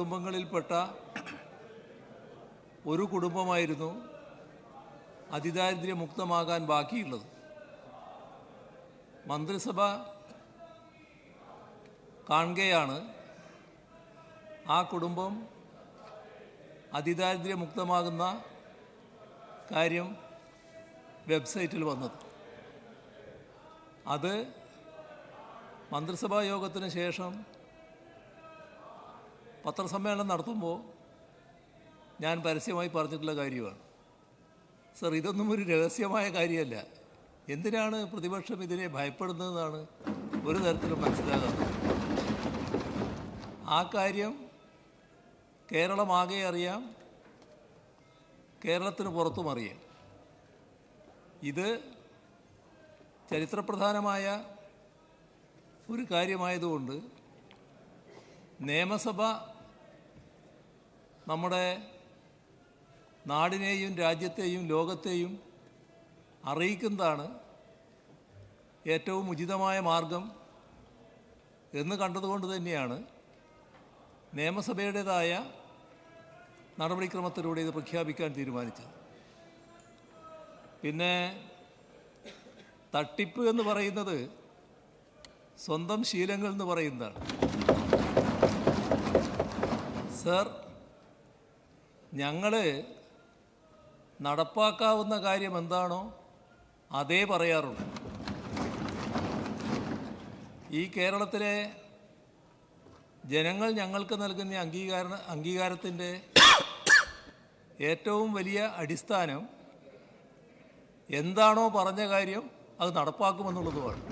കുടുംബങ്ങളിൽപ്പെട്ട ഒരു കുടുംബമായിരുന്നു അതിദാരിദ്ര്യമുക്തമാകാൻ ബാക്കിയുള്ളത്. മന്ത്രിസഭ കാണുകയാണ് ആ കുടുംബം അതിദാരിദ്ര്യമുക്തമാകുന്ന കാര്യം വെബ്സൈറ്റിൽ വന്നത്. അത് മന്ത്രിസഭാ യോഗത്തിന് ശേഷം പത്രസമ്മേളനം നടത്തുമ്പോൾ ഞാൻ പരസ്യമായി പറഞ്ഞിട്ടുള്ള കാര്യമാണ്. സർ ഇതൊന്നും ഒരു രഹസ്യമായ കാര്യമല്ല. എന്തിനാണ് പ്രതിപക്ഷം ഇതിനെ ഭയപ്പെടുന്നതെന്നാണ് ഒരു തരത്തിലും മനസ്സിലാകാത്തത് ആ കാര്യം കേരളമാകെ അറിയാം കേരളത്തിന് പുറത്തും അറിയാം. ഇത് ചരിത്രപ്രധാനമായ ഒരു കാര്യമായതുകൊണ്ട് നിയമസഭ നമ്മുടെ നാടിനെയും രാജ്യത്തെയും ലോകത്തെയും അറിയിക്കുന്നതാണ് ഏറ്റവും ഉചിതമായ മാർഗം എന്ന് കണ്ടതുകൊണ്ട് തന്നെയാണ് നിയമസഭയുടേതായ നടപടിക്രമത്തിലൂടെ ഇത് പ്രഖ്യാപിക്കാൻ തീരുമാനിച്ചത്. പിന്നെ തട്ടിപ്പ് എന്ന് പറയുന്നത് സ്വന്തം ശീലങ്ങൾ എന്ന് പറയുന്നതാണ്. സർ ഞങ്ങൾ നടപ്പാക്കാവുന്ന കാര്യം എന്താണോ അതേ പറയാറുള്ളൂ. ഈ കേരളത്തിലെ ജനങ്ങൾ ഞങ്ങൾക്ക് നൽകുന്ന അംഗീകാര അംഗീകാരത്തിന്റെ ഏറ്റവും വലിയ അടിസ്ഥാനം എന്താണോ പറഞ്ഞ കാര്യം അത് നടപ്പാക്കുമെന്നുള്ളതുമാണ്.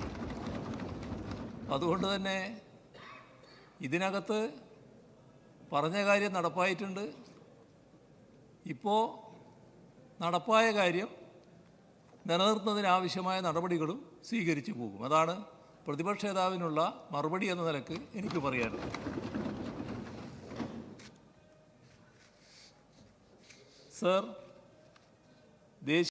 അതുകൊണ്ട് തന്നെ ഇതിനകത്ത് പറഞ്ഞ കാര്യം നടപ്പായിട്ടുണ്ട്. ഇപ്പോൾ നടപ്പായ കാര്യം നിലനിർത്തുന്നതിനാവശ്യമായ നടപടികളും സ്വീകരിച്ചു പോകും. അതാണ് പ്രതിപക്ഷ നേതാവിനുള്ള മറുപടി എന്ന നിലയ്ക്ക് എനിക്ക് പറയാനുള്ളത് സർ ദേശീയ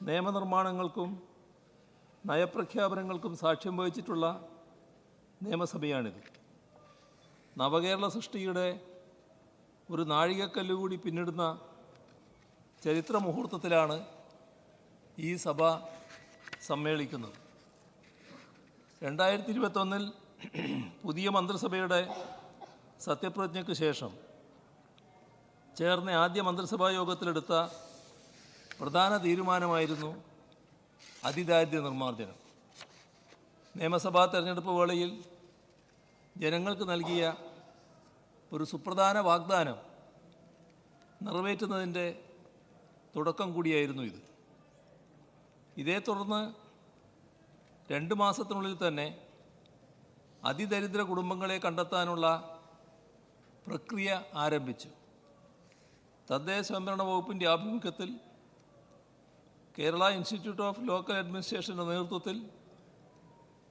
നിയമനിർമ്മാണങ്ങൾക്കും നയപ്രഖ്യാപനങ്ങൾക്കും സാക്ഷ്യം വഹിച്ചിട്ടുള്ള നിയമസഭയാണിത്. നവകേരള സൃഷ്ടിയുടെ ഒരു നാഴികക്കല്ലുകൂടി പിന്നിടുന്ന ചരിത്ര മുഹൂർത്തത്തിലാണ് ഈ സഭ സമ്മേളിക്കുന്നത്. രണ്ടായിരത്തി ഇരുപത്തൊന്നിൽ പുതിയ മന്ത്രിസഭയുടെ സത്യപ്രതിജ്ഞയ്ക്ക് ശേഷം ചേർന്ന ആദ്യ മന്ത്രിസഭാ യോഗത്തിലെടുത്ത പ്രധാന തീരുമാനമായിരുന്നു അതിദാരിദ്ര്യ നിർമ്മാർജനം. നിയമസഭാ തെരഞ്ഞെടുപ്പ് വേളയിൽ ജനങ്ങൾക്ക് നൽകിയ ഒരു സുപ്രധാന വാഗ്ദാനം നിറവേറ്റുന്നതിന്റെ തുടക്കം കൂടിയായിരുന്നു ഇത്. ഇതേ തുടർന്ന് രണ്ട് മാസത്തിനുള്ളിൽ തന്നെ അതിദരിദ്ര കുടുംബങ്ങളെ കണ്ടെത്താനുള്ള പ്രക്രിയ ആരംഭിച്ചു. തദ്ദേശ സ്വയംഭരണ വകുപ്പിന്റെ ആഭിമുഖ്യത്തിൽ കേരള ഇൻസ്റ്റിറ്റ്യൂട്ട് ഓഫ് ലോക്കൽ അഡ്മിനിസ്ട്രേഷന്റെ നേതൃത്വത്തിൽ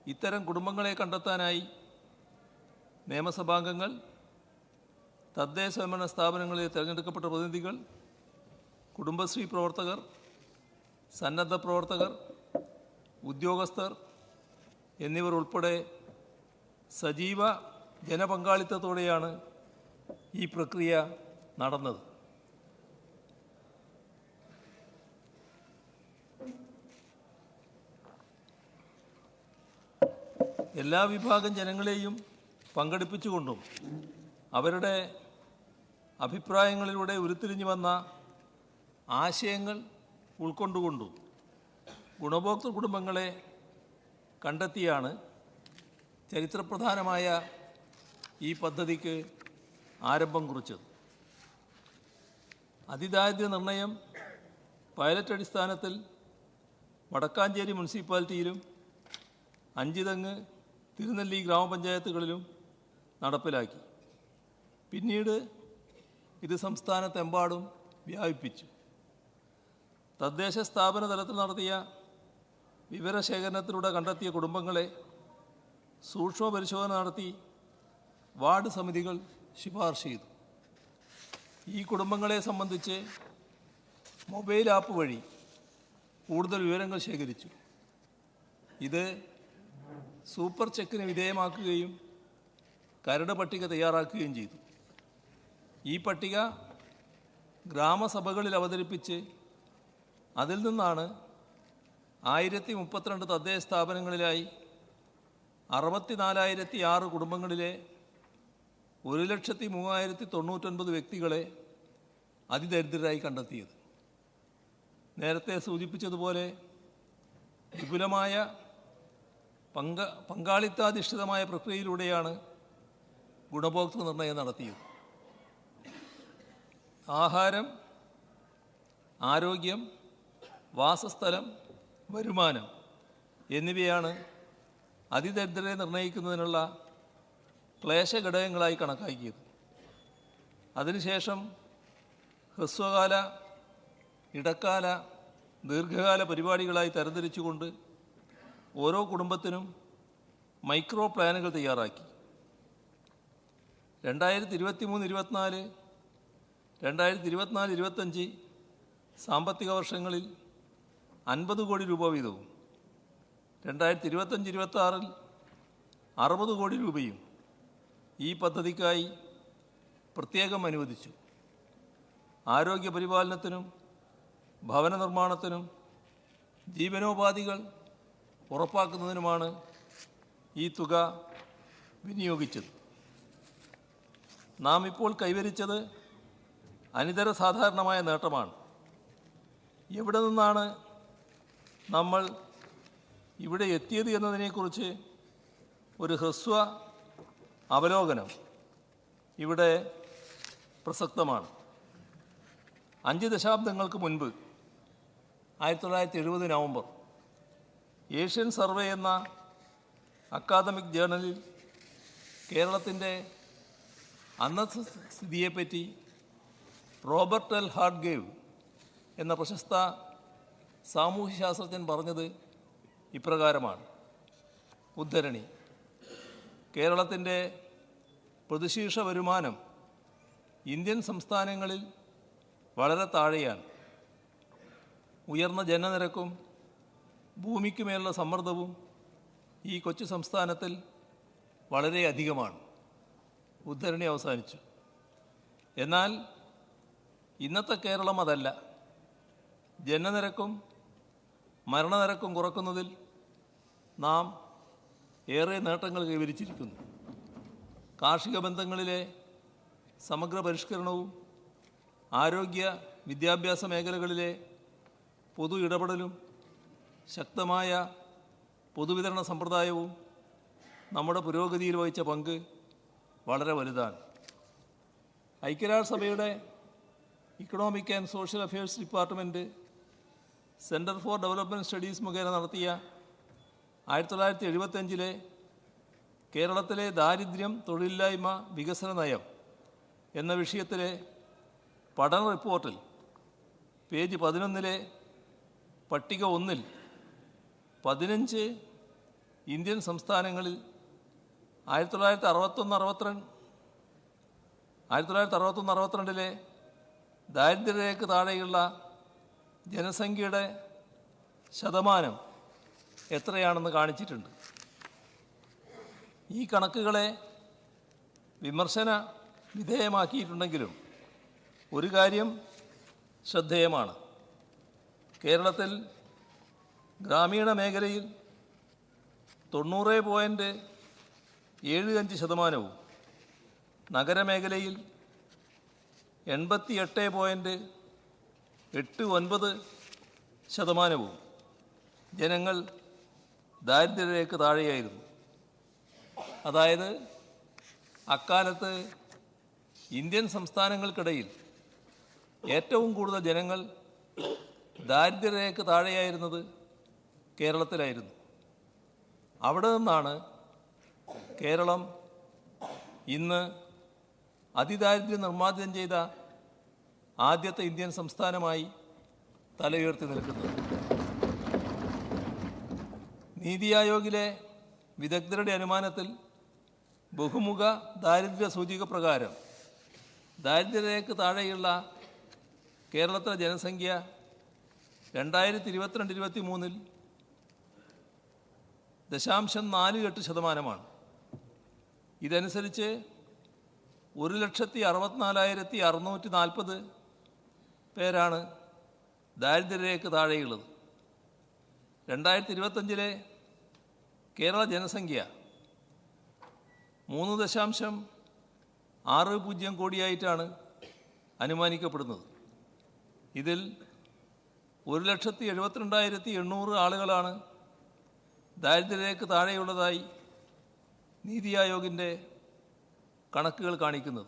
ഇത്തരം കുടുംബങ്ങളെ കണ്ടെത്താനായി നിയമസഭാംഗങ്ങൾ തദ്ദേശ സ്വയംഭരണ സ്ഥാപനങ്ങളിലെ തിരഞ്ഞെടുക്കപ്പെട്ട പ്രതിനിധികൾ കുടുംബശ്രീ പ്രവർത്തകർ സന്നദ്ധ പ്രവർത്തകർ ഉദ്യോഗസ്ഥർ എന്നിവർ ഉൾപ്പെടെ സജീവ ജനപങ്കാളിത്തത്തോടെയാണ് ഈ പ്രക്രിയ നടന്നത്. എല്ലാ വിഭാഗം ജനങ്ങളെയും പങ്കെടുപ്പിച്ചുകൊണ്ടും അവരുടെ അഭിപ്രായങ്ങളിലൂടെ ഉരുത്തിരിഞ്ഞു വന്ന ആശയങ്ങൾ ഉൾക്കൊണ്ടുകൊണ്ടും ഗുണഭോക്തൃ കുടുംബങ്ങളെ കണ്ടെത്തിയാണ് ചരിത്രപ്രധാനമായ ഈ പദ്ധതിക്ക് ആരംഭം കുറിച്ചത്. അതിദാരിദ്ര്യ നിർണയം പൈലറ്റ് അടിസ്ഥാനത്തിൽ വടക്കാഞ്ചേരി മുനിസിപ്പാലിറ്റിയിലും അഞ്ചിതങ്ങ് തിരുനെല്ലി ഗ്രാമപഞ്ചായത്തുകളിലും നടപ്പിലാക്കി. പിന്നീട് ഇത് സംസ്ഥാനത്തെമ്പാടും വ്യാപിപ്പിച്ചു. തദ്ദേശ സ്ഥാപന തലത്തിൽ നടത്തിയ വിവരശേഖരണത്തിലൂടെ കണ്ടെത്തിയ കുടുംബങ്ങളെ സൂക്ഷ്മ പരിശോധന നടത്തി വാർഡ് സമിതികൾ ശുപാർശ ചെയ്തു. ഈ കുടുംബങ്ങളെ സംബന്ധിച്ച് മൊബൈൽ ആപ്പ് വഴി കൂടുതൽ വിവരങ്ങൾ ശേഖരിച്ചു. ഇത് സൂപ്പർ ചെക്കിന് വിധേയമാക്കുകയും കരട് പട്ടിക തയ്യാറാക്കുകയും ചെയ്തു. ഈ പട്ടിക ഗ്രാമസഭകളിൽ അവതരിപ്പിച്ച് അതിൽ നിന്നാണ് ആയിരത്തി മുപ്പത്തിരണ്ട് തദ്ദേശ സ്ഥാപനങ്ങളിലായി അറുപത്തിനാലായിരത്തി ആറ് കുടുംബങ്ങളിലെ ഒരു ലക്ഷത്തി മൂവായിരത്തി തൊണ്ണൂറ്റൊൻപത് വ്യക്തികളെ അതിദരിദ്രരായി കണ്ടെത്തിയത്. നേരത്തെ സൂചിപ്പിച്ചതുപോലെ വിപുലമായ പങ്ക പങ്കാളിത്താധിഷ്ഠിതമായ പ്രക്രിയയിലൂടെയാണ് ഗുണഭോക്തൃ നിർണയം നടത്തിയത്. ആഹാരം ആരോഗ്യം വാസസ്ഥലം വരുമാനം എന്നിവയാണ് അതിദരിദ്രരെ നിർണയിക്കുന്നതിനുള്ള ക്ലേശഘടകങ്ങളായി കണക്കാക്കിയത്. അതിനുശേഷം ഹ്രസ്വകാല ഇടക്കാല ദീർഘകാല പരിപാടികളായി തരംതിരിച്ചുകൊണ്ട് ഓരോ കുടുംബത്തിനും മൈക്രോ പ്ലാനുകൾ തയ്യാറാക്കി. രണ്ടായിരത്തി ഇരുപത്തി മൂന്ന് ഇരുപത്തിനാല് രണ്ടായിരത്തി ഇരുപത്തിനാല് ഇരുപത്തഞ്ച് സാമ്പത്തിക വർഷങ്ങളിൽ അൻപത് കോടി രൂപ വീതവും രണ്ടായിരത്തി ഇരുപത്തഞ്ച് ഇരുപത്തി ആറിൽ അറുപത് കോടി രൂപയും ഈ പദ്ധതിക്കായി പ്രത്യേകം അനുവദിച്ചു. ആരോഗ്യ പരിപാലനത്തിനും ഭവന നിർമ്മാണത്തിനും ജീവനോപാധികൾ ഉറപ്പാക്കുന്നതിനുമാണ് ഈ തുക വിനിയോഗിച്ചത്. നാം ഇപ്പോൾ കൈവരിച്ചത് അനിതര സാധാരണമായ നേട്ടമാണ്. എവിടെ നിന്നാണ് നമ്മൾ ഇവിടെ എത്തിയത് എന്നതിനെക്കുറിച്ച് ഒരു ഹ്രസ്വ അവലോകനം ഇവിടെ പ്രസക്തമാണ്. അഞ്ച് ദശാബ്ദങ്ങൾക്ക് മുൻപ് ആയിരത്തി തൊള്ളായിരത്തി എഴുപത് നവംബർ ഏഷ്യൻ സർവേ എന്ന അക്കാദമിക് ജേർണലിൽ കേരളത്തിന്റെ അന്നത്തെ സ്ഥിതിയെപ്പറ്റി റോബർട്ട് എൽ ഹാർഡ്ഗേവ് എന്ന പ്രശസ്ത സാമൂഹ്യശാസ്ത്രജ്ഞൻ പറഞ്ഞത് ഇപ്രകാരമാണ്. ഉദ്ധരണി കേരളത്തിന്റെ പ്രതിശീർഷ വരുമാനം ഇന്ത്യൻ സംസ്ഥാനങ്ങളിൽ വളരെ താഴെയാണ്. ഉയർന്ന ജനനിരക്കും ഭൂമിക്കുമേലുള്ള സമ്മർദ്ദവും ഈ കൊച്ചു സംസ്ഥാനത്തിൽ വളരെ അധികമാണ് ഉദ്ധരണി അവസാനിച്ചു. എന്നാൽ ഇന്നത്തെ കേരളം അതല്ല. ജനനിരക്കും മരണനിരക്കും കുറക്കുന്നതിൽ നാം ഏറെ നേട്ടങ്ങൾ കൈവരിച്ചിരിക്കുന്നു. കാർഷിക ബന്ധങ്ങളിലെ സമഗ്ര പരിഷ്കരണവും ആരോഗ്യ വിദ്യാഭ്യാസ മേഖലകളിലെ പൊതു ഇടപെടലും ശക്തമായ പൊതുവിതരണ സമ്പ്രദായവും നമ്മുടെ പുരോഗതിയിൽ വഹിച്ച പങ്ക് വളരെ വലുതാണ്. ഐക്യരാഷ്ട്രസഭയുടെ economic and social affairs department centre for development studies മുഖേന നടത്തിയ ആയിരത്തി തൊള്ളായിരത്തി എഴുപത്തഞ്ചിലെ കേരളത്തിലെ ദാരിദ്ര്യം തൊഴിലില്ലായ്മ വികസന നയം എന്ന വിഷയത്തിലെ പഠന റിപ്പോർട്ടിൽ പേജ് പതിനൊന്നിലെ പട്ടിക ഒന്നിൽ പതിനഞ്ച് ഇന്ത്യൻ സംസ്ഥാനങ്ങളിൽ ആയിരത്തി തൊള്ളായിരത്തി അറുപത്തൊന്ന് അറുപത്തിരണ്ട് ആയിരത്തി തൊള്ളായിരത്തി അറുപത്തൊന്ന് അറുപത്തിരണ്ടിലെ ദാരിദ്ര്യരേഖ താഴെയുള്ള ജനസംഖ്യയുടെ ശതമാനം എത്രയാണെന്ന് കാണിച്ചിട്ടുണ്ട്. ഈ കണക്കുകളെ വിമർശന വിധേയമാക്കിയിട്ടുണ്ടെങ്കിലും ഒരു കാര്യം ശ്രദ്ധേയമാണ്. കേരളത്തിൽ ഗ്രാമീണ മേഖലയിൽ തൊണ്ണൂറ് പോയിന്റ് ഏഴ് അഞ്ച് ശതമാനവും നഗരമേഖലയിൽ എൺപത്തി എട്ട് പോയിന്റ് എട്ട് ഒൻപത് ശതമാനവും ജനങ്ങൾ ദാരിദ്ര്യരേഖ താഴെയായിരുന്നു. അതായത് അക്കാലത്ത് ഇന്ത്യൻ സംസ്ഥാനങ്ങൾക്കിടയിൽ ഏറ്റവും കൂടുതൽ ജനങ്ങൾ ദാരിദ്ര്യരേഖ താഴെയായിരുന്നത് കേരളത്തിലായിരുന്നു. അവിടെ നിന്നാണ് കേരളം ഇന്ന് അതിദാരിദ്ര്യം നിർമ്മാർജനം ചെയ്ത ആദ്യത്തെ ഇന്ത്യൻ സംസ്ഥാനമായി തലയുയർത്തി നിൽക്കുന്നത്. നീതി ആയോഗിലെ വിദഗ്ധരുടെ അനുമാനത്തിൽ ബഹുമുഖ ദാരിദ്ര്യ സൂചിക പ്രകാരം ദാരിദ്ര്യരേഖ താഴെയുള്ള കേരളത്തിലെ ജനസംഖ്യ രണ്ടായിരത്തി ഇരുപത്തിരണ്ട് ഇരുപത്തി മൂന്നിൽ ദശാംശം നാല് എട്ട് ശതമാനമാണ്. ഇതനുസരിച്ച് ഒരു ലക്ഷത്തി അറുപത്തിനാലായിരത്തി അറുന്നൂറ്റി നാൽപ്പത് പേരാണ് ദാരിദ്ര്യരേഖ താഴെയുള്ളത്. രണ്ടായിരത്തി ഇരുപത്തഞ്ചിലെ കേരള ജനസംഖ്യ മൂന്ന് ദശാംശം ആറ് പൂജ്യം കോടിയായിട്ടാണ് അനുമാനിക്കപ്പെടുന്നത്. ഇതിൽ ഒരു ലക്ഷത്തി എഴുപത്തിരണ്ടായിരത്തി എണ്ണൂറ് ആളുകളാണ് ദാരിദ്ര്യരേഖ താഴെയുള്ളതായി നീതി ആയോഗിന്റെ കണക്കുകൾ കാണിക്കുന്നത്.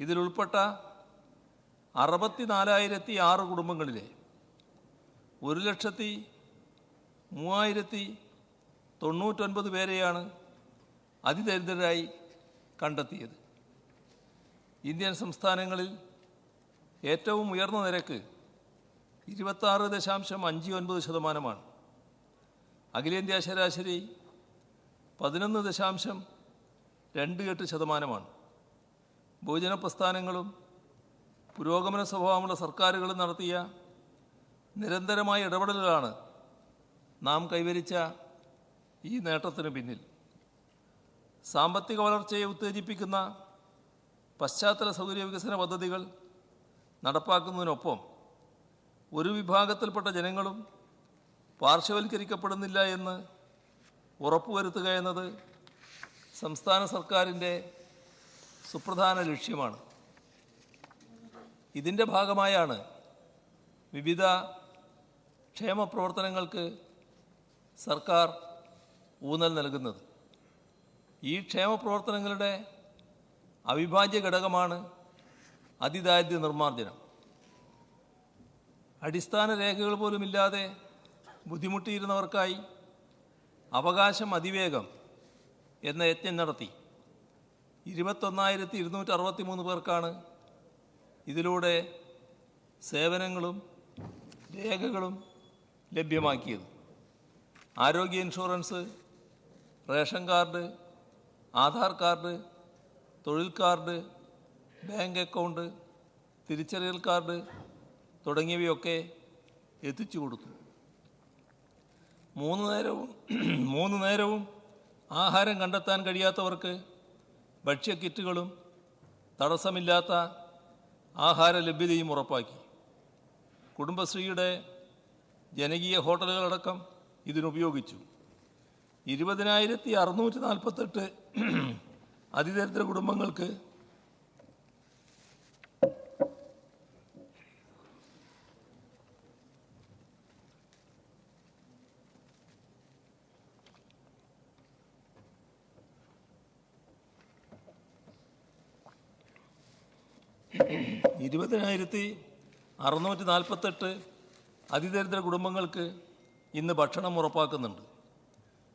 ഇതിലുൾപ്പെട്ട അറുപത്തി നാലായിരത്തി ആറ് കുടുംബങ്ങളിലെ ഒരു ലക്ഷത്തി മൂവായിരത്തി തൊണ്ണൂറ്റൊൻപത് പേരെയാണ് അതിദരിദ്രരായി കണ്ടെത്തിയത്. ഇന്ത്യൻ സംസ്ഥാനങ്ങളിൽ ഏറ്റവും ഉയർന്ന നിരക്ക് ഇരുപത്താറ് ദശാംശം അഞ്ച് ഒൻപത് ശതമാനമാണ്. അഖിലേന്ത്യാ ശരാശരി പതിനൊന്ന് ദശാംശം രണ്ട് എട്ട് ശതമാനമാണ്. ബഹുജന പ്രസ്ഥാനങ്ങളും പുരോഗമന സ്വഭാവമുള്ള സർക്കാരുകളും നടത്തിയ നിരന്തരമായ ഇടപെടലുകളാണ് നാം കൈവരിച്ച ഈ നേട്ടത്തിന് പിന്നിൽ. സാമ്പത്തിക വളർച്ചയെ ഉത്തേജിപ്പിക്കുന്ന പശ്ചാത്തല സൗകര്യ വികസന പദ്ധതികൾ നടപ്പാക്കുന്നതിനൊപ്പം ഒരു വിഭാഗത്തിൽപ്പെട്ട ജനങ്ങളും പാർശ്വവൽക്കരിക്കപ്പെടുന്നില്ല എന്ന് ഉറപ്പുവരുത്തുക എന്നത് സംസ്ഥാന സർക്കാരിന്റെ സുപ്രധാന ലക്ഷ്യമാണ്. ഇതിന്റെ ഭാഗമായാണ് വിവിധ ക്ഷേമ പ്രവർത്തനങ്ങൾക്ക് സർക്കാർ ഊന്നൽ നൽകുന്നത്. ഈ ക്ഷേമ പ്രവർത്തനങ്ങളുടെ അവിഭാജ്യ ഘടകമാണ് അതിദാരിദ്ര്യ നിർമ്മാർജനം. അടിസ്ഥാന രേഖകൾ പോലുമില്ലാതെ ബുദ്ധിമുട്ടിയിരുന്നവർക്കായി അവകാശം അതിവേഗം എന്ന യജ്ഞം നടത്തി. ഇരുപത്തൊന്നായിരത്തി ഇരുന്നൂറ്റി അറുപത്തി മൂന്ന് പേർക്കാണ് ഇതിലൂടെ സേവനങ്ങളും രേഖകളും ലഭ്യമാക്കിയത്. ആരോഗ്യ insurance ration card Aadhaar card തൊഴിൽ കാർഡ് ബാങ്ക് അക്കൗണ്ട് തിരിച്ചറിയൽ കാർഡ് തുടങ്ങിയവയൊക്കെ എത്തിച്ചു കൊടുത്തു. മൂന്ന് നേരവും മൂന്ന് നേരവും ആഹാരം കണ്ടെത്താൻ കഴിയാത്തവർക്ക് ഭക്ഷ്യക്കിറ്റുകളും തടസ്സമില്ലാത്ത ആഹാര ലഭ്യതയും ഉറപ്പാക്കി. കുടുംബശ്രീയുടെ ജനകീയ ഹോട്ടലുകളടക്കം ഇതിനുപയോഗിച്ചു. ഇരുപതിനായിരത്തി അറുന്നൂറ്റി നാൽപ്പത്തെട്ട് അതിദരിദ്ര കുടുംബങ്ങൾക്ക് ഇരുപതിനായിരത്തി അറുന്നൂറ്റി നാൽപ്പത്തെട്ട് അതിദരിദ്ര കുടുംബങ്ങൾക്ക് ഇന്ന് ഭക്ഷണം ഉറപ്പാക്കുന്നുണ്ട്.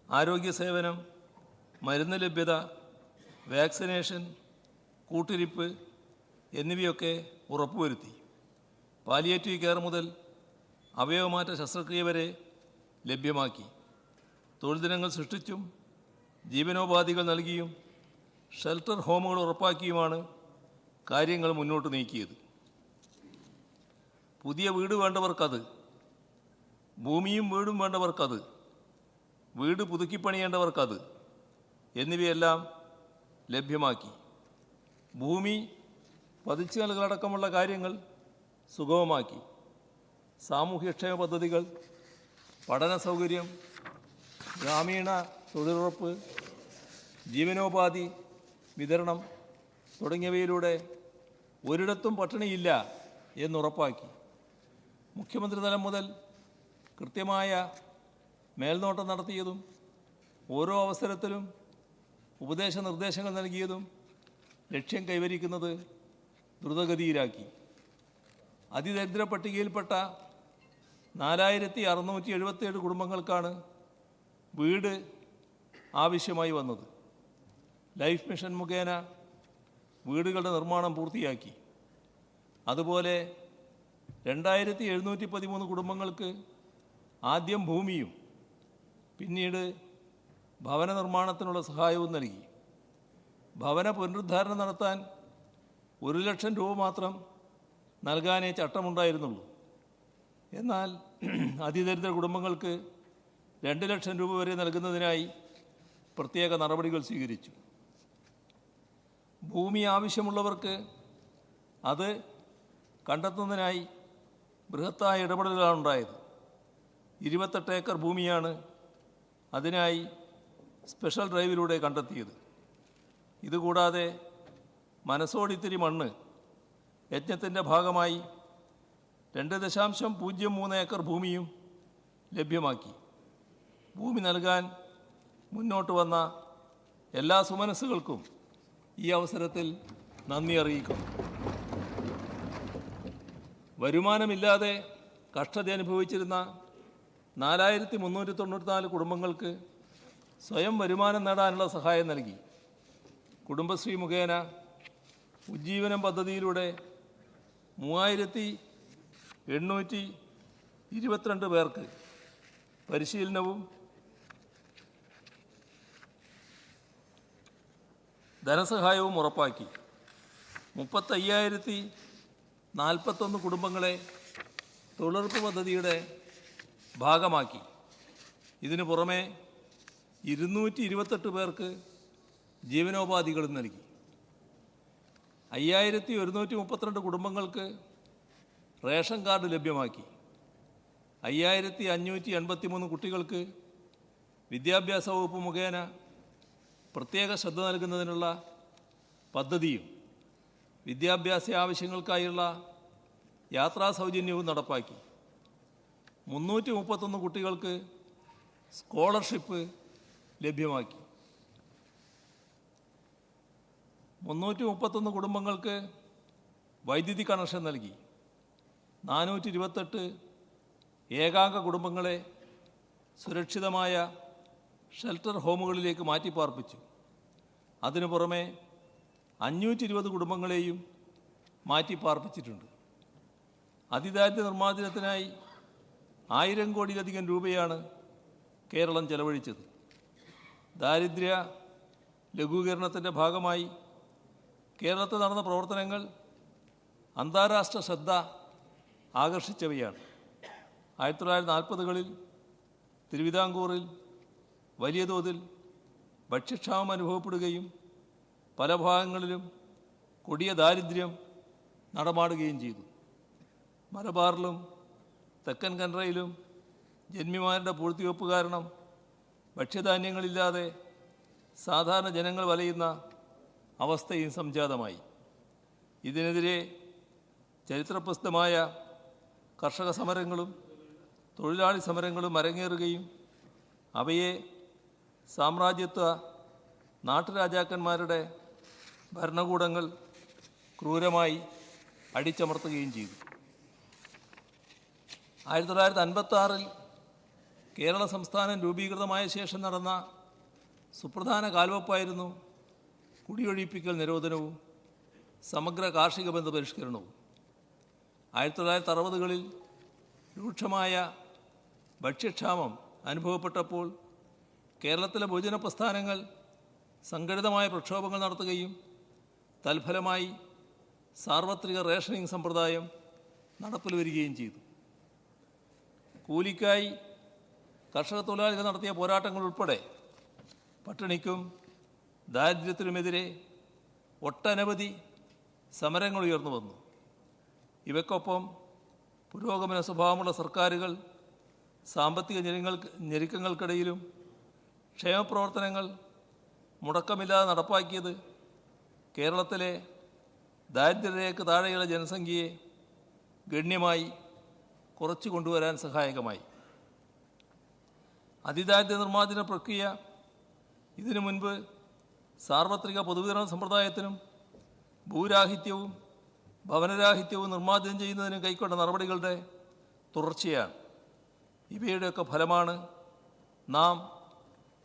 ആരോഗ്യ സേവനം മരുന്ന് ലഭ്യത വാക്സിനേഷൻ കൂട്ടിരിപ്പ് എന്നിവയൊക്കെ ഉറപ്പുവരുത്തി. പാലിയേറ്റീവ് കെയർ മുതൽ അവയവമാറ്റ ശസ്ത്രക്രിയ വരെ ലഭ്യമാക്കി. തൊഴിൽ ദിനങ്ങൾ സൃഷ്ടിച്ചും ജീവനോപാധികൾ നൽകിയും ഷെൽട്ടർ ഹോമുകൾ ഉറപ്പാക്കിയുമാണ് കാര്യങ്ങൾ മുന്നോട്ട് നീക്കിയത്. പുതിയ വീട് വേണ്ടവർക്കത്. ഭൂമിയും വീടും വേണ്ടവർക്കത്. വീട് പുതുക്കിപ്പണിയേണ്ടവർക്കത് എന്നിവയെല്ലാം ലഭ്യമാക്കി. ഭൂമി പതിച്ചു നൽകലടക്കമുള്ള കാര്യങ്ങൾ സുഗമമാക്കി. സാമൂഹ്യക്ഷേമ പദ്ധതികൾ പഠന സൗകര്യം ഗ്രാമീണ തൊഴിലുറപ്പ് ജീവനോപാധി വിതരണം തുടങ്ങിയവയിലൂടെ ഒരിടത്തും പട്ടിണിയില്ല എന്നുറപ്പാക്കി. മുഖ്യമന്ത്രി തലം മുതൽ കൃത്യമായ മേൽനോട്ടം നടത്തിയതും ഓരോ അവസരത്തിലും ഉപദേശ നിർദ്ദേശങ്ങൾ നൽകിയതും ലക്ഷ്യം കൈവരിക്കുന്നത് ദ്രുതഗതിയിലാക്കി. അതിദരിദ്ര പട്ടികയിൽപ്പെട്ട നാലായിരത്തി അറുന്നൂറ്റി എഴുപത്തേഴ് കുടുംബങ്ങൾക്കാണ് വീട് ആവശ്യമായി വന്നത്. ലൈഫ് മിഷൻ മുഖേന വീടുകളുടെ നിർമ്മാണം പൂർത്തിയാക്കി. അതുപോലെ രണ്ടായിരത്തി എഴുന്നൂറ്റി പതിമൂന്ന് കുടുംബങ്ങൾക്ക് ആദ്യം ഭൂമിയും പിന്നീട് ഭവന നിർമ്മാണത്തിനുള്ള സഹായവും നൽകി. ഭവന പുനരുദ്ധാരണം നടത്താൻ ഒരു ലക്ഷം രൂപ മാത്രം നൽകാനേ ചട്ടമുണ്ടായിരുന്നുള്ളൂ. എന്നാൽ അതിദരിദ്ര കുടുംബങ്ങൾക്ക് രണ്ട് ലക്ഷം രൂപ വരെ നൽകുന്നതിനായി പ്രത്യേക നടപടികൾ സ്വീകരിച്ചു. ഭൂമി ആവശ്യമുള്ളവർക്ക് അത് കണ്ടെത്തുന്നതിനായി ബൃഹത്തായ ഇടപെടലുകളാണ് ഉണ്ടായത്. ഇരുപത്തെട്ട് ഏക്കർ ഭൂമിയാണ് അതിനായി സ്പെഷ്യൽ ഡ്രൈവിലൂടെ കണ്ടെത്തിയത്. ഇതുകൂടാതെ മനസ്സോടിത്തിരി മണ്ണ് യജ്ഞത്തിന്റെ ഭാഗമായി രണ്ട് ദശാംശം പൂജ്യം മൂന്ന് ഏക്കർ ഭൂമിയും ലഭ്യമാക്കി. ഭൂമി നൽകാൻ മുന്നോട്ട് വന്ന എല്ലാ സുമനസ്സുകൾക്കും ഈ അവസരത്തിൽ നന്ദി അറിയിക്കുന്നു. വരുമാനമില്ലാതെ കഷ്ടത അനുഭവിച്ചിരുന്ന നാലായിരത്തി മുന്നൂറ്റി തൊണ്ണൂറ്റിനാല് കുടുംബങ്ങൾക്ക് സ്വയം വരുമാനം നേടാനുള്ള സഹായം നൽകി. കുടുംബശ്രീ മുഖേന ഉജ്ജീവനം പദ്ധതിയിലൂടെ മൂവായിരത്തി എണ്ണൂറ്റി ഇരുപത്തിരണ്ട് പേർക്ക് പരിശീലനവും ധനസഹായവും ഉറപ്പാക്കി. മുപ്പത്തയ്യായിരത്തി നാൽപ്പത്തൊന്ന് കുടുംബങ്ങളെ തൊഴിലുറപ്പ് പദ്ധതിയുടെ ഭാഗമാക്കി. ഇതിനു പുറമെ ഇരുന്നൂറ്റി ഇരുപത്തെട്ട് പേർക്ക് ജീവനോപാധികളും നൽകി. അയ്യായിരത്തി ഒരുന്നൂറ്റി മുപ്പത്തിരണ്ട് കുടുംബങ്ങൾക്ക് റേഷൻ കാർഡ് ലഭ്യമാക്കി. അയ്യായിരത്തി അഞ്ഞൂറ്റി എൺപത്തി മൂന്ന് കുട്ടികൾക്ക് വിദ്യാഭ്യാസ വകുപ്പ് മുഖേന പ്രത്യേക ശ്രദ്ധ നൽകുന്നതിനുള്ള പദ്ധതിയും വിദ്യാഭ്യാസ ആവശ്യങ്ങൾക്കായുള്ള യാത്രാ സൗജന്യവും നടപ്പാക്കി. മുന്നൂറ്റി മുപ്പത്തൊന്ന് കുട്ടികൾക്ക് സ്കോളർഷിപ്പ് ലഭ്യമാക്കി. മുന്നൂറ്റി മുപ്പത്തൊന്ന് കുടുംബങ്ങൾക്ക് വൈദ്യുതി കണക്ഷൻ നൽകി. നാനൂറ്റി ഇരുപത്തെട്ട് ഏകാംഗ കുടുംബങ്ങളെ സുരക്ഷിതമായ ഷെൽട്ടർ ഹോമുകളിലേക്ക് മാറ്റിപ്പാർപ്പിച്ചു. അതിനു പുറമെ അഞ്ഞൂറ്റി ഇരുപത് കുടുംബങ്ങളെയും മാറ്റിപ്പാർപ്പിച്ചിട്ടുണ്ട് അതിദാരിദ്ര്യ നിർമ്മാർജനത്തിനായി ആയിരം കോടിയിലധികം രൂപയാണ് കേരളം ചെലവഴിച്ചത്. ദാരിദ്ര്യ ലഘൂകരണത്തിന്റെ ഭാഗമായി കേരളത്തിൽ നടന്ന പ്രവർത്തനങ്ങൾ അന്താരാഷ്ട്ര ശ്രദ്ധ ആകർഷിച്ചവയാണ്. ആയിരത്തി തൊള്ളായിരത്തി നാൽപ്പതുകളിൽ തിരുവിതാംകൂറിൽ വലിയ തോതിൽ ഭക്ഷ്യക്ഷാമം അനുഭവപ്പെടുകയും പല ഭാഗങ്ങളിലും കൊടിയ ദാരിദ്ര്യം നടമാടുകയും ചെയ്തു. മലബാറിലും തെക്കൻ കൻറയിലും ജന്മിമാരുടെ പൂഴ്ത്തിവെപ്പ് കാരണം ഭക്ഷ്യധാന്യങ്ങളില്ലാതെ സാധാരണ ജനങ്ങൾ വലയുന്ന അവസ്ഥയും സംജാതമായി. ഇതിനെതിരെ ചരിത്രപ്രസിദ്ധമായ കർഷക സമരങ്ങളും തൊഴിലാളി സമരങ്ങളും അരങ്ങേറുകയും അവയെ സാമ്രാജ്യത്വ നാട്ടുരാജാക്കന്മാരുടെ ഭരണകൂടങ്ങൾ ക്രൂരമായി അടിച്ചമർത്തുകയും ചെയ്തു. ആയിരത്തി തൊള്ളായിരത്തി അൻപത്തി കേരള സംസ്ഥാനം രൂപീകൃതമായ ശേഷം നടന്ന സുപ്രധാന കാൽവെപ്പായിരുന്നു കുടിയൊഴിപ്പിക്കൽ നിരോധനവും സമഗ്ര കാർഷിക ബന്ധ പരിഷ്കരണവും. ആയിരത്തി തൊള്ളായിരത്തി അറുപതുകളിൽ രൂക്ഷമായ ഭക്ഷ്യക്ഷാമം അനുഭവപ്പെട്ടപ്പോൾ കേരളത്തിലെ ഭോജന പ്രസ്ഥാനങ്ങൾ സംഘടിതമായ പ്രക്ഷോഭങ്ങൾ നടത്തുകയും തൽഫലമായി സാർവത്രിക റേഷനിങ് സമ്പ്രദായം നടപ്പിൽ വരികയും ചെയ്തു. കൂലിക്കായി കർഷക തൊഴിലാളികൾ നടത്തിയ പോരാട്ടങ്ങൾ ഉൾപ്പെടെ പട്ടിണിക്കും ദാരിദ്ര്യത്തിനുമെതിരെ ഒട്ടനവധി സമരങ്ങൾ ഉയർന്നു വന്നു. ഇവയ്ക്കൊപ്പം പുരോഗമന സ്വഭാവമുള്ള സർക്കാരുകൾ സാമ്പത്തിക ഞെരുങ്ങൾക്ക് ഞെരുക്കങ്ങൾക്കിടയിലും ക്ഷേമപ്രവർത്തനങ്ങൾ മുടക്കമില്ലാതെ നടപ്പാക്കിയത് കേരളത്തിലെ ദാരിദ്ര്യരേഖ താഴെയുള്ള ജനസംഖ്യയെ ഗണ്യമായി കുറച്ചു കൊണ്ടുവരാൻ സഹായകമായി. അതിദാരിദ്ര്യ നിർമ്മാർജന പ്രക്രിയ ഇതിനു മുൻപ് സാർവത്രിക പൊതുവിതരണ സമ്പ്രദായത്തിനും ഭൂരാഹിത്യവും ഭവനരാഹിത്യവും നിർമ്മാർജനം ചെയ്യുന്നതിനും കൈക്കൊണ്ട നടപടികളുടെ തുടർച്ചയാണ്. ഇവയുടെയൊക്കെ ഫലമാണ് നാം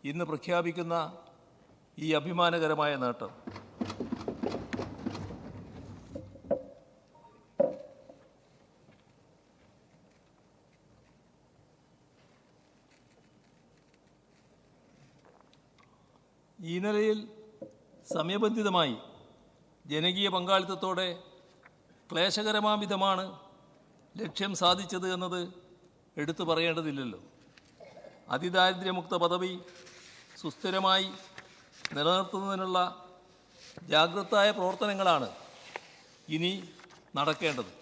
ഇന്ന് പ്രഖ്യാപിക്കുന്ന ഈ അഭിമാനകരമായ നേട്ടം. ഈ നിലയിൽ സമയബന്ധിതമായി ജനകീയ പങ്കാളിത്തത്തോടെ ക്ലേശകരമാം വിധമാണ് ലക്ഷ്യം സാധിച്ചത് എന്നത് എടുത്തു പറയേണ്ടതില്ലല്ലോ. അതിദാരിദ്ര്യമുക്ത പദവി സുസ്ഥിരമായി നിലനിർത്തുന്നതിനുള്ള ജാഗ്രതായ പ്രവർത്തനങ്ങളാണ് ഇനി നടക്കേണ്ടത്.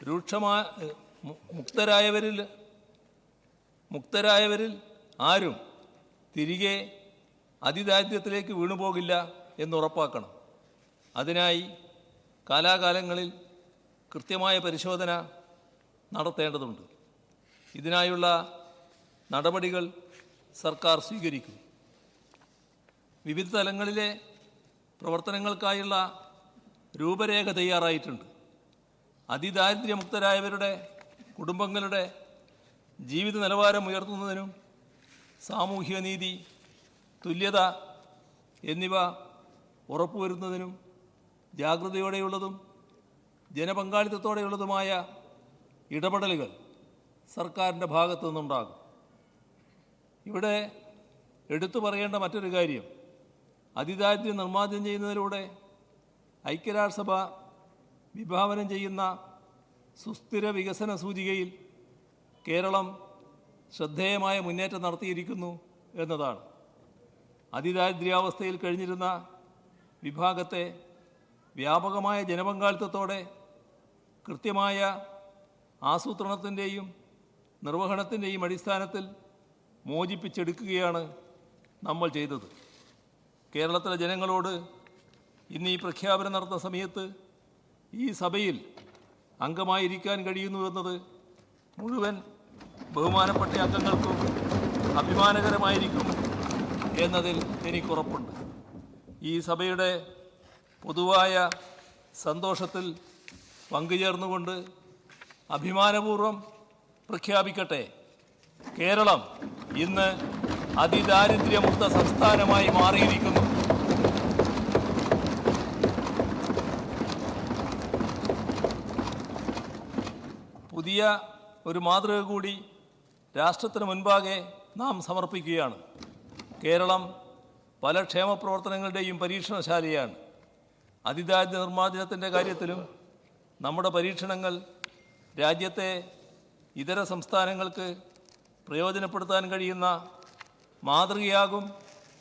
രൂക്ഷമായ മുക്തരായവരിൽ മുക്തരായവരിൽ ആരും തിരികെ അതിദാരിദ്ര്യത്തിലേക്ക് വീണുപോകില്ല എന്നുറപ്പാക്കണം അതിനായി കാലാകാലങ്ങളിൽ കൃത്യമായ പരിശോധന നടത്തേണ്ടതുണ്ട്. ഇതിനായുള്ള നടപടികൾ സർക്കാർ സ്വീകരിക്കും. വിവിധ തലങ്ങളിലെ പ്രവർത്തനങ്ങൾക്കായുള്ള രൂപരേഖ തയ്യാറായിട്ടുണ്ട്. അതിദാരിദ്ര്യമുക്തരായവരുടെ കുടുംബങ്ങളുടെ ജീവിത നിലവാരം ഉയർത്തുന്നതിനും സാമൂഹിക നീതി തുല്യത എന്നിവ ഉറപ്പുവരുന്നതിനും ജാഗ്രതയോടെയുള്ളതും ജനപങ്കാളിത്തത്തോടെയുള്ളതുമായ ഇടപെടലുകൾ സർക്കാരിന്റെ ഭാഗത്തു നിന്നുണ്ടാകും. ഇവിടെ എടുത്തു പറയേണ്ട മറ്റൊരു കാര്യം അതിദാരിദ്ര്യം നിർമ്മാർജനം ചെയ്യുന്നതിലൂടെ ഐക്യരാഷ്ട്രസഭ വിഭാവനം ചെയ്യുന്ന സുസ്ഥിര വികസന സൂചികയിൽ കേരളം ശ്രദ്ധേയമായ മുന്നേറ്റം നടത്തിയിരിക്കുന്നു എന്നതാണ്. അതിദാരിദ്ര്യാവസ്ഥയിൽ കഴിഞ്ഞിരുന്ന വിഭാഗത്തെ വ്യാപകമായ ജനപങ്കാളിത്തത്തോടെ കൃത്യമായ ആസൂത്രണത്തിന്റെയും നിർവഹണത്തിന്റെയും അടിസ്ഥാനത്തിൽ മോചിപ്പിച്ചെടുക്കുകയാണ് നമ്മൾ ചെയ്തത്. കേരളത്തിലെ ജനങ്ങളോട് ഇന്ന് ഈ പ്രഖ്യാപനം നടത്തുന്ന സമയത്ത് ഈ സഭയിൽ അംഗമായിരിക്കാൻ കഴിയുന്നു എന്നത് മുഴുവൻ ബഹുമാനപ്പെട്ട അംഗങ്ങൾക്കും അഭിമാനകരമായിരിക്കും. എന്നതിൽ എനിക്കുറപ്പുണ്ട്. ഈ സഭയുടെ പൊതുവായ സന്തോഷത്തിൽ പങ്കുചേർന്നുകൊണ്ട് അഭിമാനപൂർവം പ്രഖ്യാപിക്കട്ടെ. കേരളം ഇന്ന് അതിദാരിദ്ര്യമുക്ത സംസ്ഥാനമായി മാറിയിരിക്കുന്നു. പുതിയ ഒരു മാതൃക കൂടി രാഷ്ട്രത്തിന് മുൻപാകെ നാം സമർപ്പിക്കുകയാണ്. കേരളം പല ക്ഷേമ പ്രവർത്തനങ്ങളുടെയും പരീക്ഷണശാലയാണ്. അതിദാരിദ്ര്യ നിർമ്മാർജനത്തിന്റെ കാര്യത്തിലും നമ്മുടെ പരീക്ഷണങ്ങൾ രാജ്യത്തെ ഇതര സംസ്ഥാനങ്ങൾക്ക് പ്രയോജനപ്പെടുത്താൻ കഴിയുന്ന മാതൃകയാകും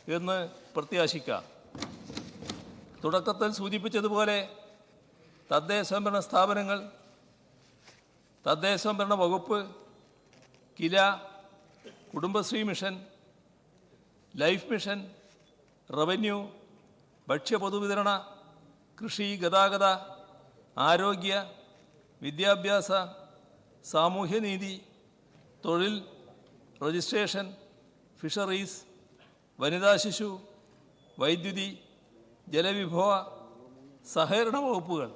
എന്ന് പ്രത്യാശിക്കാം. തുടക്കത്തിൽ സൂചിപ്പിച്ചതുപോലെ തദ്ദേശ സ്വയംഭരണ സ്ഥാപനങ്ങൾ തദ്ദേശ സ്വയംഭരണ വകുപ്പ് KILA Kudumbashree mission life mission revenue ഭക്ഷ്യ പൊതുവിതരണ കൃഷി ഗതാഗത ആരോഗ്യ വിദ്യാഭ്യാസ സാമൂഹ്യനീതി തൊഴിൽ രജിസ്ട്രേഷൻ ഫിഷറീസ് വനിതാ ശിശു വൈദ്യുതി ജലവിഭവ സഹകരണ വകുപ്പുകൾ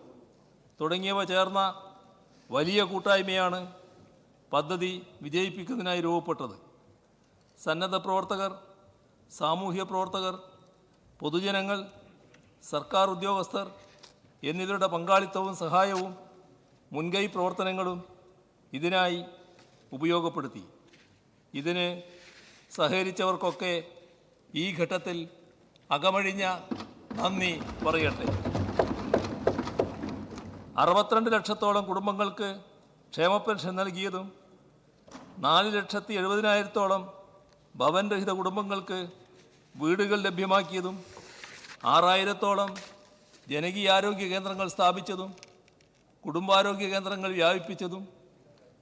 തുടങ്ങിയവ ചേർന്ന വലിയ കൂട്ടായ്മയാണ് പദ്ധതി വിജയിപ്പിക്കുന്നതിനായി രൂപപ്പെട്ടത്. സന്നദ്ധ പ്രവർത്തകർ സാമൂഹ്യ പ്രവർത്തകർ പൊതുജനങ്ങൾ സർക്കാർ ഉദ്യോഗസ്ഥർ എന്നിവരുടെ പങ്കാളിത്തവും സഹായവും മുൻകൈ പ്രവർത്തനങ്ങളും ഇതിനായി ഉപയോഗപ്പെടുത്തി. ഇതിന് സഹകരിച്ചവർക്കൊക്കെ ഈ ഘട്ടത്തിൽ അകമഴിഞ്ഞ നന്ദി പറയട്ടെ. അറുപത്തിരണ്ട് ലക്ഷത്തോളം കുടുംബങ്ങൾക്ക് ക്ഷേമ പെൻഷൻ നൽകിയതും നാല് ലക്ഷത്തി എഴുപതിനായിരത്തോളം ഭവൻരഹിത കുടുംബങ്ങൾക്ക് വീടുകൾ ലഭ്യമാക്കിയതും ആറായിരത്തോളം ജനകീയാരോഗ്യ കേന്ദ്രങ്ങൾ സ്ഥാപിച്ചതും കുടുംബാരോഗ്യ കേന്ദ്രങ്ങൾ വ്യാപിപ്പിച്ചതും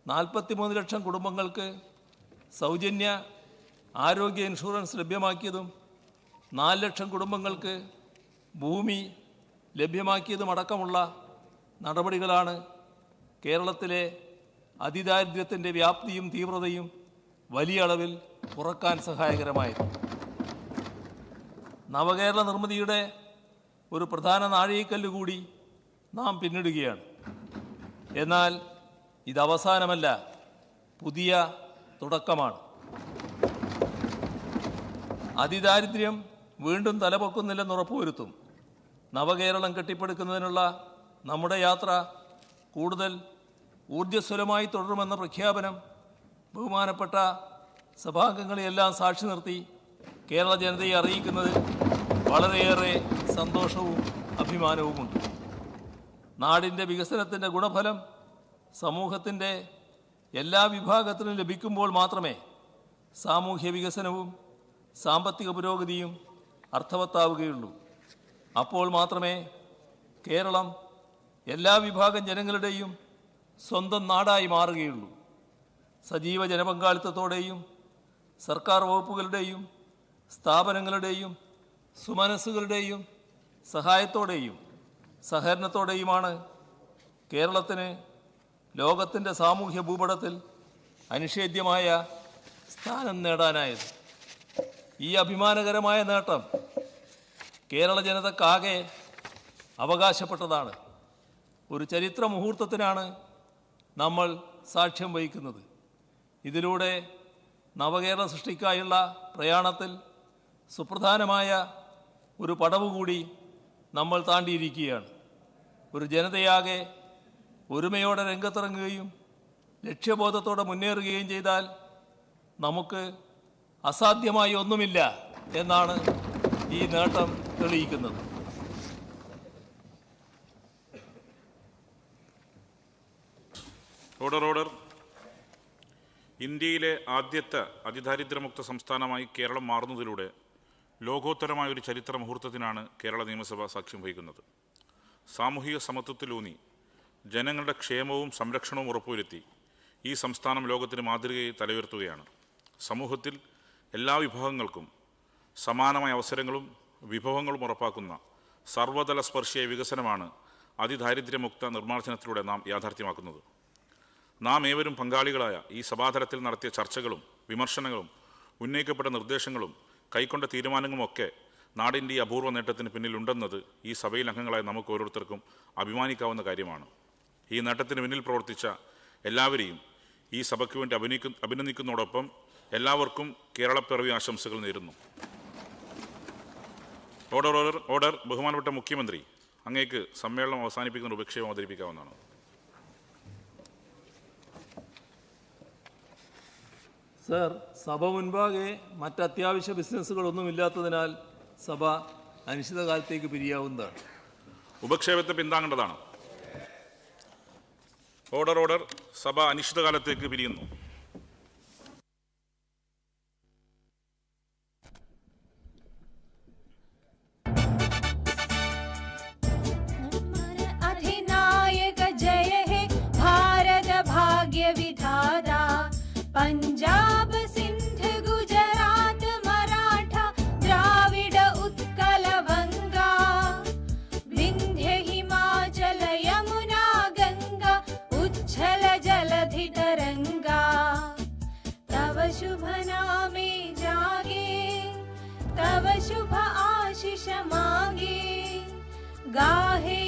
നാൽപ്പത്തിമൂന്ന് ലക്ഷം കുടുംബങ്ങൾക്ക് സൗജന്യ ആരോഗ്യ ഇൻഷുറൻസ് ലഭ്യമാക്കിയതും നാല് ലക്ഷം കുടുംബങ്ങൾക്ക് ഭൂമി ലഭ്യമാക്കിയതുമടക്കമുള്ള നടപടികളാണ് കേരളത്തിലെ അതിദാരിദ്ര്യത്തിന്റെ വ്യാപ്തിയും തീവ്രതയും വലിയ അളവിൽ കുറയ്ക്കാൻ സഹായകരമായത്. നവകേരള നിർമ്മിതിയുടെ ഒരു പ്രധാന നാഴികക്കല്ല് കൂടി നാം പിന്നിടുകയാണ്. എന്നാൽ ഇതവസാനമല്ല പുതിയ തുടക്കമാണ്. അതിദാരിദ്ര്യം വീണ്ടും തലപൊക്കുന്നില്ലെന്ന് ഉറപ്പുവരുത്തും. നവകേരളം കെട്ടിപ്പടുക്കുന്നതിനുള്ള നമ്മുടെ യാത്ര കൂടുതൽ ഊർജസ്വലമായി തുടരുമെന്ന പ്രഖ്യാപനം ബഹുമാനപ്പെട്ട സഭാംഗങ്ങളെയെല്ലാം സാക്ഷി നിർത്തി കേരള ജനതയെ അറിയിക്കുന്നതിൽ വളരെയേറെ സന്തോഷവും അഭിമാനവുമുണ്ട് നാടിന്റെ വികസനത്തിന്റെ ഗുണഫലം സമൂഹത്തിന്റെ എല്ലാ വിഭാഗത്തിനും ലഭിക്കുമ്പോൾ മാത്രമേ സാമൂഹ്യ വികസനവും സാമ്പത്തിക പുരോഗതിയും അർത്ഥവത്താവുകയുള്ളൂ. അപ്പോൾ മാത്രമേ കേരളം എല്ലാ വിഭാഗം ജനങ്ങളുടെയും സ്വന്തം നാടായി മാറുകയുള്ളൂ. സജീവ ജനപങ്കാളിത്തത്തോടെയും സർക്കാർ വകുപ്പുകളുടെയും സ്ഥാപനങ്ങളുടെയും സുമനസ്സുകളുടെയും സഹായത്തോടെയും സഹകരണത്തോടെയുമാണ് കേരളത്തിന് ലോകത്തിന്റെ സാമൂഹ്യ ഭൂപടത്തിൽ അനിഷേധ്യമായ സ്ഥാനം നേടാനായത്. ഈ അഭിമാനകരമായ നേട്ടം കേരള ജനതക്കാകെ അവകാശപ്പെട്ടതാണ്. ഒരു ചരിത്ര മുഹൂർത്തത്തിനാണ് നമ്മൾ സാക്ഷ്യം വഹിക്കുന്നത്. ഇതിലൂടെ നവകേരള സൃഷ്ടിക്കായുള്ള പ്രയാണത്തിൽ സുപ്രധാനമായ ഒരു പടവ് കൂടി നമ്മൾ താണ്ടിയിരിക്കുകയാണ്. ഒരു ജനതയാകെ ഒരുമയോടെ രംഗത്തിറങ്ങുകയും ലക്ഷ്യബോധത്തോടെ മുന്നേറുകയും ചെയ്താൽ നമുക്ക് അസാധ്യമായി ഒന്നുമില്ല എന്നാണ് ഈ നേട്ടം തെളിയിക്കുന്നത്. ഓർഡർ ഓർഡർ ഇന്ത്യയിലെ ആദ്യത്തെ അതിദാരിദ്ര്യമുക്ത സംസ്ഥാനമായി കേരളം മാറുന്നതിലൂടെ ലോകോത്തരമായ ഒരു ചരിത്ര മുഹൂർത്തത്തിനാണ് കേരള നിയമസഭ സാക്ഷ്യം വഹിക്കുന്നത്. സാമൂഹിക സമത്വത്തിലൂന്നി ജനങ്ങളുടെ ക്ഷേമവും സംരക്ഷണവും ഉറപ്പുവരുത്തി ഈ സംസ്ഥാനം ലോകത്തിന് മാതൃകയായി തലയുയർത്തുകയാണ്. സമൂഹത്തിൽ എല്ലാ വിഭാഗങ്ങൾക്കും സമാനമായ അവസരങ്ങളും വിഭവങ്ങളും ഉറപ്പാക്കുന്ന സർവതല സ്പർശിയായ വികസനമാണ് അതിദാരിദ്ര്യമുക്ത നിർമ്മാർജനത്തിലൂടെ നാം യാഥാർത്ഥ്യമാക്കുന്നത്. നാം ഏവരും പങ്കാളികളായ ഈ സഭാതലത്തിൽ നടത്തിയ ചർച്ചകളും വിമർശനങ്ങളും ഉന്നയിക്കപ്പെട്ട നിർദ്ദേശങ്ങളും കൈക്കൊണ്ട തീരുമാനങ്ങളുമൊക്കെ നാടിന്റെ ഈ അപൂർവ നേട്ടത്തിന് പിന്നിലുണ്ടെന്നത് ഈ സഭയിൽ അംഗങ്ങളായ നമുക്ക് ഓരോരുത്തർക്കും അഭിമാനിക്കാവുന്ന കാര്യമാണ്. ഈ നേട്ടത്തിന് പിന്നിൽ പ്രവർത്തിച്ച എല്ലാവരെയും ഈ സഭയ്ക്ക് വേണ്ടി അഭിനയിക്കു അഭിനന്ദിക്കുന്നതോടൊപ്പം എല്ലാവർക്കും കേരളപ്പിറവി ആശംസകൾ നേരുന്നു. ഓർഡർ ഓർഡർ ബഹുമാനപ്പെട്ട മുഖ്യമന്ത്രി അങ്ങേക്ക് സമ്മേളനം അവസാനിപ്പിക്കുന്ന ഉപക്ഷേപം അവതരിപ്പിക്കാവുന്നതാണ്. സർ സഭ മുൻപാകെ മറ്റ് അത്യാവശ്യ ബിസിനസ്സുകളൊന്നുമില്ലാത്തതിനാൽ സഭ അനിശ്ചിതകാലത്തേക്ക് പിരിയാവുന്നതാണ്. ഉപക്ഷേപത്തെ പിന്താങ്ങേണ്ടതാണ്. ഓർഡർ ഓർഡർ സഭ അനിശ്ചിതകാലത്തേക്ക് പിരിയുന്നു. गाहे तव जय गाथा